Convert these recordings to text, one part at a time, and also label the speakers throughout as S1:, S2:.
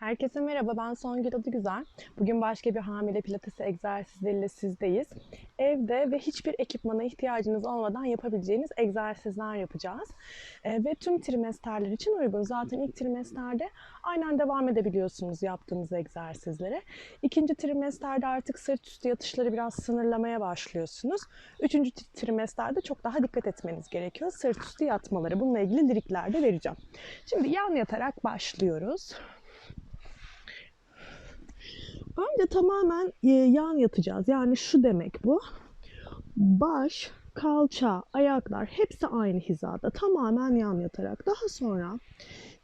S1: Herkese merhaba, ben Songül Adıgüzel. Bugün başka bir hamile pilates egzersizleriyle sizdeyiz. Evde ve hiçbir ekipmana ihtiyacınız olmadan yapabileceğiniz egzersizler yapacağız. Ee, ve tüm trimesterler için uygun. Zaten ilk trimesterde aynen devam edebiliyorsunuz yaptığınız egzersizlere. İkinci trimesterde artık sırt üstü yatışları biraz sınırlamaya başlıyorsunuz. Üçüncü trimesterde çok daha dikkat etmeniz gerekiyor. Sırt üstü yatmaları. Bununla ilgili lirikler de vereceğim. Şimdi yan yatarak başlıyoruz. Önce tamamen e, yan yatacağız. Yani şu demek bu. Baş, kalça, ayaklar hepsi aynı hizada. Tamamen yan yatarak. Daha sonra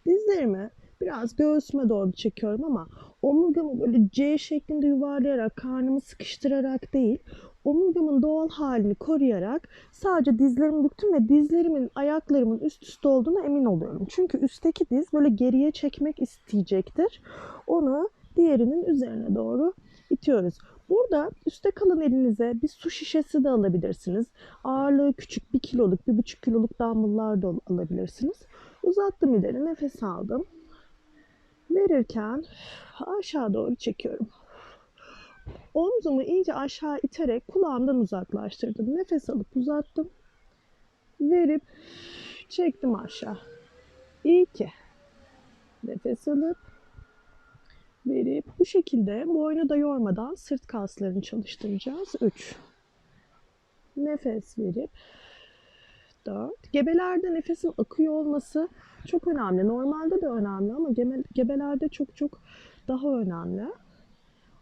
S1: dizlerimi biraz göğsüme doğru çekiyorum ama omurgamı böyle C şeklinde yuvarlayarak, karnımı sıkıştırarak değil, omurgamın doğal halini koruyarak sadece dizlerimi büktüm ve dizlerimin, ayaklarımın üst üste olduğuna emin oluyorum. Çünkü üstteki diz böyle geriye çekmek isteyecektir. Onu diğerinin üzerine doğru itiyoruz. Burada üstte kalan elinize bir su şişesi de alabilirsiniz. Ağırlığı küçük bir kiloluk, bir buçuk kiloluk dumbbelllar da alabilirsiniz. Uzattım ileri, nefes aldım. Verirken aşağı doğru çekiyorum. Omzumu iyice aşağı iterek kulağımdan uzaklaştırdım. Nefes alıp uzattım. Verip çektim aşağı. İyi ki. Nefes alıp verip bu şekilde boynu da yormadan sırt kaslarını çalıştıracağız. 3. Nefes verip 4. Gebelerde nefesin akıyor olması çok önemli. Normalde de önemli ama gebelerde çok çok daha önemli.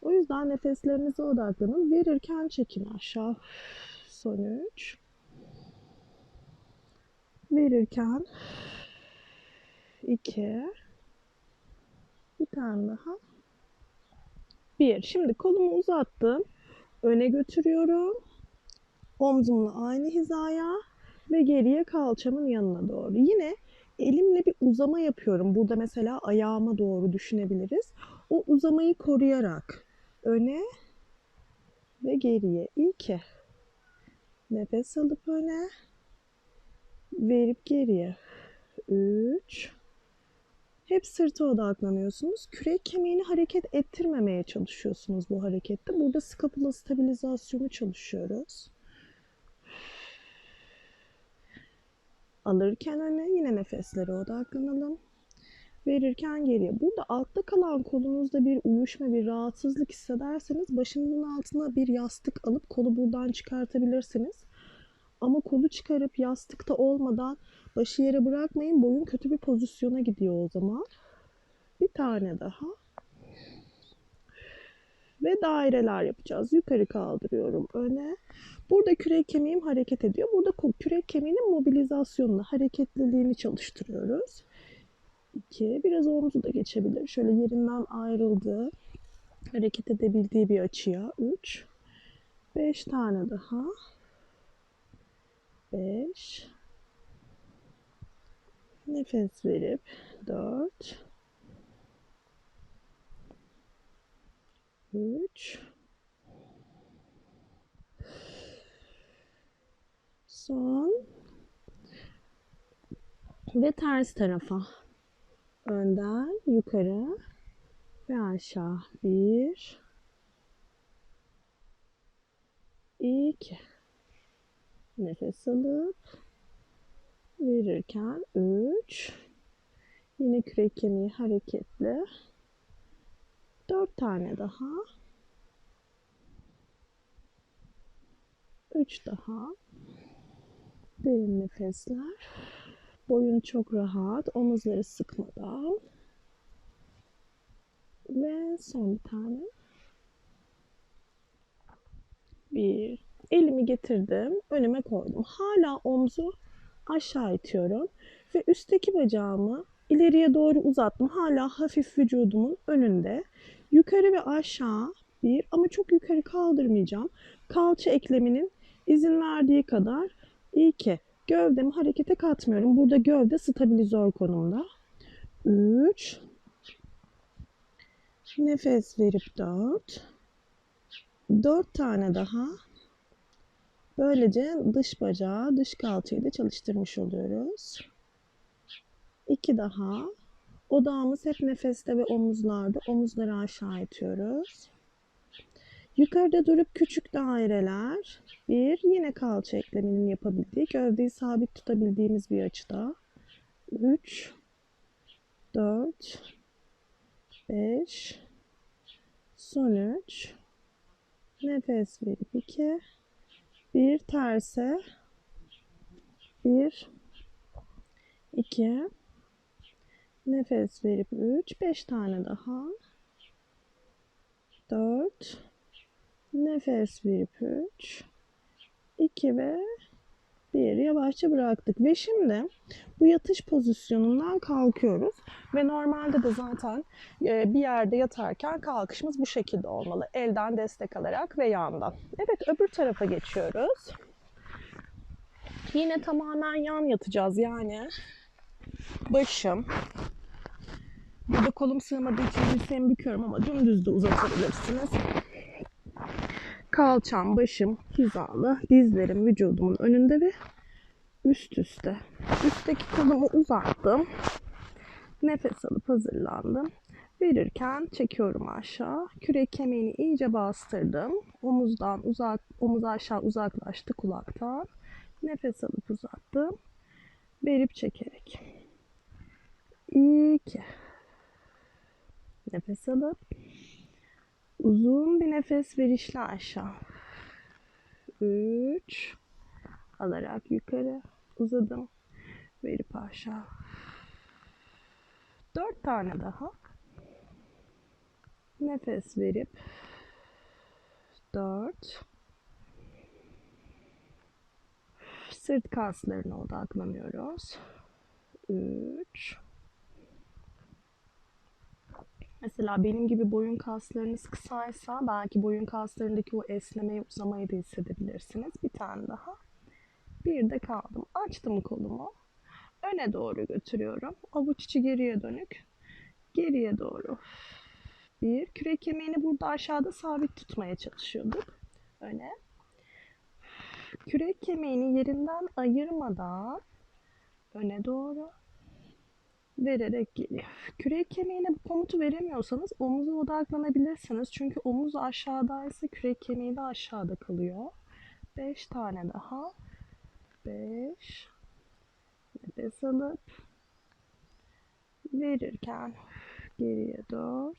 S1: O yüzden nefeslerinize odaklanın. Verirken çekin aşağı. Son 3. Verirken 2 bir tane daha. Bir. Şimdi kolumu uzattım. Öne götürüyorum. Omzumla aynı hizaya ve geriye kalçamın yanına doğru. Yine elimle bir uzama yapıyorum. Burada mesela ayağıma doğru düşünebiliriz. O uzamayı koruyarak öne ve geriye. İki. Nefes alıp öne verip geriye. Üç. Hep sırta odaklanıyorsunuz. Kürek kemiğini hareket ettirmemeye çalışıyorsunuz bu harekette. Burada skapula stabilizasyonu çalışıyoruz. Alırken öne yine nefeslere odaklanalım. Verirken geriye. Burada altta kalan kolunuzda bir uyuşma, bir rahatsızlık hissederseniz başınızın altına bir yastık alıp kolu buradan çıkartabilirsiniz. Ama kolu çıkarıp yastıkta olmadan başı yere bırakmayın. Boyun kötü bir pozisyona gidiyor o zaman. Bir tane daha. Ve daireler yapacağız. Yukarı kaldırıyorum öne. Burada kürek kemiğim hareket ediyor. Burada kürek kemiğinin mobilizasyonunu, hareketliliğini çalıştırıyoruz. 2. Biraz omzu da geçebilir. Şöyle yerinden ayrıldı. Hareket edebildiği bir açıya. 3. 5 tane daha. 5 Nefes verip 4 3 Son. Ve ters tarafa. Önden yukarı ve aşağı. 1 2 Nefes alıp verirken 3 yine kürek kemiği hareketli. 4 tane daha. 3 daha. Derin nefesler. Boyun çok rahat. Omuzları sıkmadan. Ve son bir tane. Bir elimi getirdim önüme koydum hala omzu aşağı itiyorum ve üstteki bacağımı ileriye doğru uzattım. Hala hafif vücudumun önünde. Yukarı ve aşağı bir ama çok yukarı kaldırmayacağım. Kalça ekleminin izin verdiği kadar iki. Gövdemi harekete katmıyorum. Burada gövde stabilizör konumda. 3 Nefes verip 4 4 tane daha Böylece dış bacağı, dış kalçayı da çalıştırmış oluyoruz. İki daha. Odağımız hep nefeste ve omuzlarda. Omuzları aşağı itiyoruz. Yukarıda durup küçük daireler. Bir, yine kalça ekleminin yapabildiği, gövdeyi sabit tutabildiğimiz bir açıda. 3, 4, 5, son 3, nefes verip 2, bir terse, bir, iki, nefes verip 3, 5 tane daha, 4, Nefes verip 3, 2 ve 1 yavaşça bıraktık. Ve şimdi bu yatış pozisyonundan kalkıyoruz. Ve normalde de zaten e, bir yerde yatarken kalkışımız bu şekilde olmalı. Elden destek alarak ve yandan. Evet öbür tarafa geçiyoruz. Yine tamamen yan yatacağız. Yani başım. Burada kolum sığmadığı için dirseğimi büküyorum ama dümdüz de uzatabilirsiniz. Kalçam, başım hizalı, dizlerim vücudumun önünde ve üst üste. Üstteki kolumu uzattım. Nefes alıp hazırlandım. Verirken çekiyorum aşağı. Kürek kemiğini iyice bastırdım. Omuzdan uzak, omuz aşağı uzaklaştı kulaktan. Nefes alıp uzattım. Verip çekerek. İki. Nefes alıp Uzun bir nefes verişle aşağı. 3 alarak yukarı uzadım. Verip aşağı. 4 tane daha. Nefes verip 4 Sırt kaslarına odaklanıyoruz. 3 Mesela benim gibi boyun kaslarınız kısaysa belki boyun kaslarındaki o esnemeyi uzamayı da hissedebilirsiniz. Bir tane daha. Bir de kaldım. Açtım kolumu. Öne doğru götürüyorum. Avuç içi geriye dönük. Geriye doğru. Bir. Kürek kemiğini burada aşağıda sabit tutmaya çalışıyorduk. Öne. Kürek kemiğini yerinden ayırmadan öne doğru vererek geliyor. Kürek kemiğine bu komutu veremiyorsanız omuza odaklanabilirsiniz. Çünkü omuz aşağıdaysa kürek kemiği de aşağıda kalıyor. 5 tane daha. 5 Nefes alıp verirken geriye 4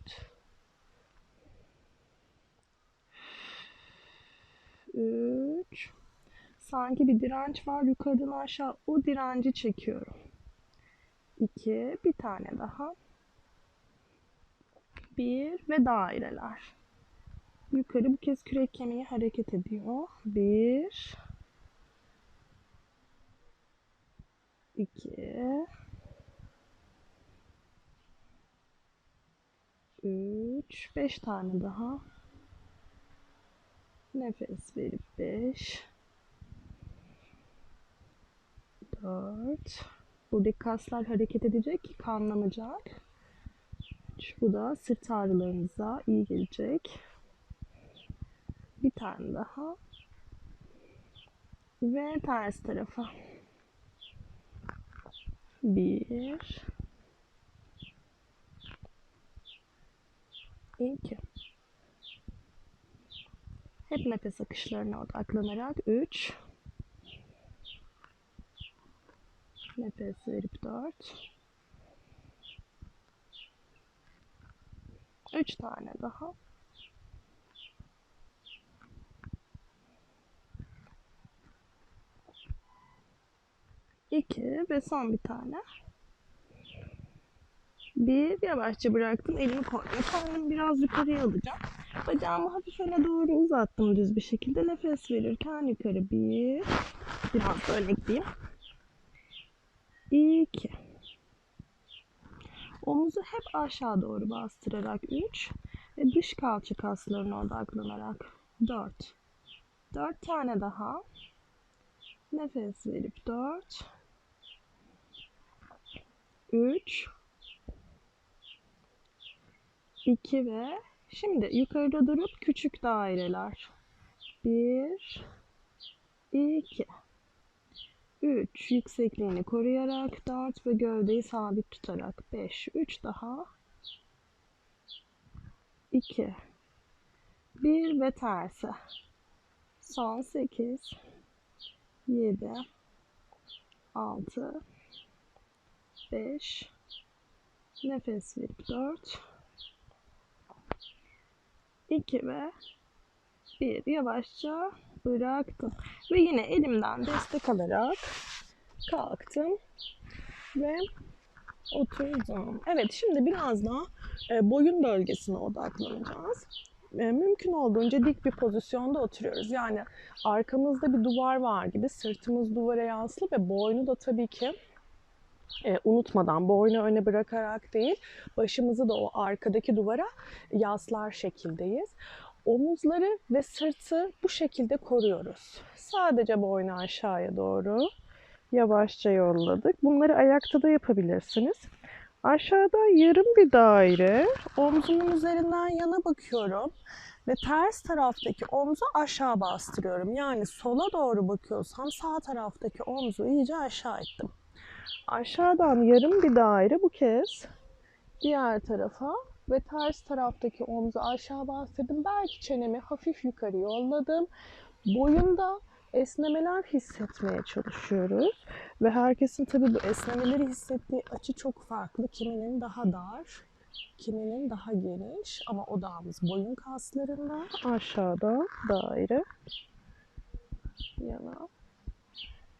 S1: 3 Sanki bir direnç var yukarıdan aşağı o direnci çekiyorum. 2, bir tane daha. 1 ve daireler. Yukarı bu kez kürek kemiği hareket ediyor. 1 2 3 5 tane daha. Nefes verip 5 4 Buradaki kaslar hareket edecek, kanlanacak. Bu da sırt ağrılarınıza iyi gelecek. Bir tane daha. Ve ters tarafa. Bir. İki. Hep nefes akışlarına odaklanarak. Üç. Nefes verip 4. 3 tane daha. İki ve son bir tane. Bir yavaşça bıraktım. Elimi koydum. Kendimi biraz yukarıya alacağım. Bacağımı hafif öne doğru uzattım düz bir şekilde. Nefes verirken yukarı bir. Biraz da örnekleyeyim. 2 Omuzu hep aşağı doğru bastırarak 3 ve dış kalça kaslarına odaklanarak 4 4 tane daha. Nefes verip 4 3 2 ve şimdi yukarıda durup küçük daireler. 1 2 3 yüksekliğini koruyarak 4 ve gövdeyi sabit tutarak. 5 3 daha. 2 1 ve tersi. Son 8 7 6 5 nefes verip 4 2 ve 1 yavaşça bıraktım ve yine elimden destek alarak kalktım ve oturdum. Evet şimdi biraz daha e, boyun bölgesine odaklanacağız. E, mümkün olduğunca dik bir pozisyonda oturuyoruz. Yani arkamızda bir duvar var gibi sırtımız duvara yanslı ve boynu da tabii ki e, unutmadan boynu öne bırakarak değil başımızı da o arkadaki duvara yaslar şekildeyiz. Omuzları ve sırtı bu şekilde koruyoruz. Sadece boynu aşağıya doğru yavaşça yolladık. Bunları ayakta da yapabilirsiniz. Aşağıda yarım bir daire. Omzumun üzerinden yana bakıyorum. Ve ters taraftaki omzu aşağı bastırıyorum. Yani sola doğru bakıyorsam sağ taraftaki omzu iyice aşağı ettim. Aşağıdan yarım bir daire bu kez diğer tarafa ve ters taraftaki omzu aşağı bastırdım. Belki çenemi hafif yukarı yolladım. Boyunda esnemeler hissetmeye çalışıyoruz. Ve herkesin tabii bu esnemeleri hissettiği açı çok farklı. Kiminin daha dar, kiminin daha geniş. Ama odağımız boyun kaslarında. Aşağıda daire. Yana.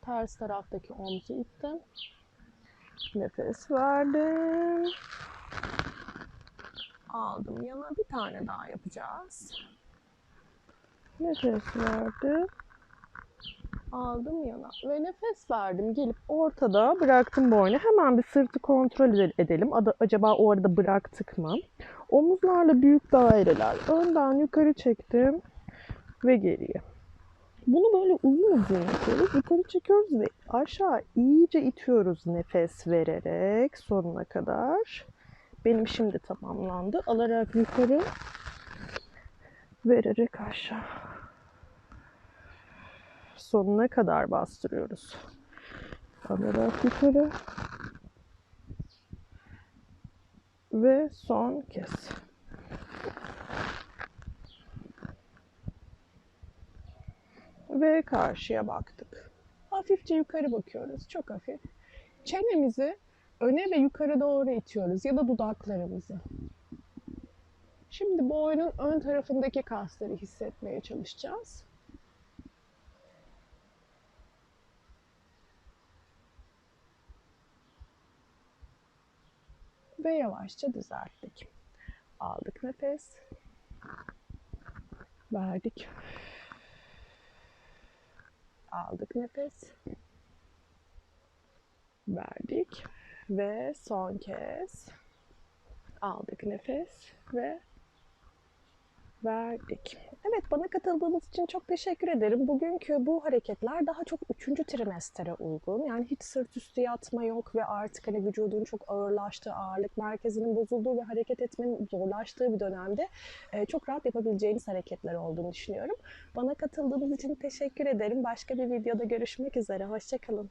S1: Ters taraftaki omzu ittim. Nefes verdim. Aldım yana bir tane daha yapacağız. Nefes verdim. Aldım yana ve nefes verdim. Gelip ortada bıraktım boynu. Hemen bir sırtı kontrol edelim. Ada- Acaba o arada bıraktık mı? Omuzlarla büyük daireler. Önden yukarı çektim ve geriye. Bunu böyle uzun uzun yapıyoruz. Yukarı çekiyoruz ve aşağı iyice itiyoruz nefes vererek sonuna kadar. Benim şimdi tamamlandı. Alarak yukarı, vererek aşağı. Sonuna kadar bastırıyoruz. Alarak yukarı. Ve son kez. Ve karşıya baktık. Hafifçe yukarı bakıyoruz. Çok hafif. Çenemizi öne ve yukarı doğru itiyoruz ya da dudaklarımızı. Şimdi boynun ön tarafındaki kasları hissetmeye çalışacağız. Ve yavaşça düzelttik. Aldık nefes. Verdik. Aldık nefes. Verdik ve son kez aldık nefes ve verdik. Evet bana katıldığınız için çok teşekkür ederim. Bugünkü bu hareketler daha çok 3. trimestere uygun. Yani hiç sırt üstü yatma yok ve artık hani vücudun çok ağırlaştığı, ağırlık merkezinin bozulduğu ve hareket etmenin zorlaştığı bir dönemde e, çok rahat yapabileceğiniz hareketler olduğunu düşünüyorum. Bana katıldığınız için teşekkür ederim. Başka bir videoda görüşmek üzere. Hoşçakalın.